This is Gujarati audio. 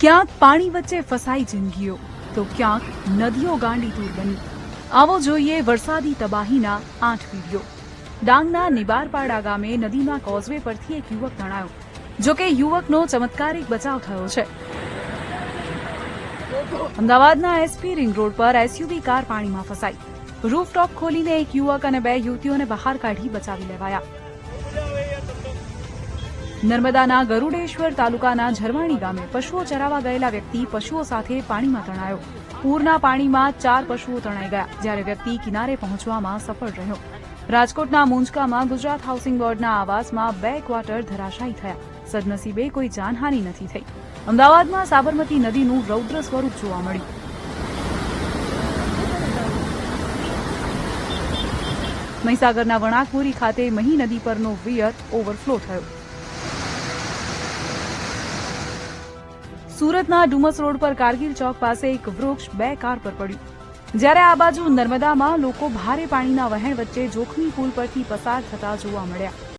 ક્યાંક પાણી વચ્ચે ફસાઈ જિંદગીઓ, તો ક્યાંક નદીઓ ગાંડી દૂર બની. આવો જોઈએ વરસાદી તબાહીના આઠ વીડિયો. ડાંગના નિબારપાડા ગામે નદીના કોઝવે પરથી એક યુવક તણાયો. જોકે યુવકનો ચમત્કારિક બચાવ થયો છે. અમદાવાદના એસપી રિંગ રોડ પર એસયુવી કાર પાણીમાં ફસાઈ. રૂફટોપ ખોલીને એક યુવક અને બે યુવતીઓને બહાર કાઢી બચાવી લેવાયા. નર્મદાના ગરુડેશ્વર તાલુકાના ઝરવાણી ગામે પશુઓ ચરાવવા ગયેલા વ્યક્તિ પશુઓ સાથે પાણીમાં તણાયો. પૂરના પાણીમાં ચાર પશુઓ તણાઈ ગયા, જ્યારે વ્યક્તિ કિનારે પહોંચવામાં સફળ રહ્યો. રાજકોટના મુંજકામાં ગુજરાત હાઉસિંગ બોર્ડના આવાસમાં બે ક્વાર્ટર ધરાશાયી થયા. સદનસીબે કોઈ જાનહાની નથી થઈ. અમદાવાદમાં સાબરમતી નદીનું રૌદ્ર સ્વરૂપ જોવા મળ્યું. મહીસાગરના વણાકપુરી ખાતે મહી નદી પરનો વિયર ઓવરફ્લો થયો. સુરતના ડુમસ રોડ પર કારગીલ ચોક પાસે એક વૃક્ષ બે કાર પર પડ્યું. જ્યારે આ બાજુ નર્મદામાં લોકો ભારે પાણીના વહેણ વચ્ચે જોખમી પુલ પરથી પસાર થતા જોવા મળ્યા.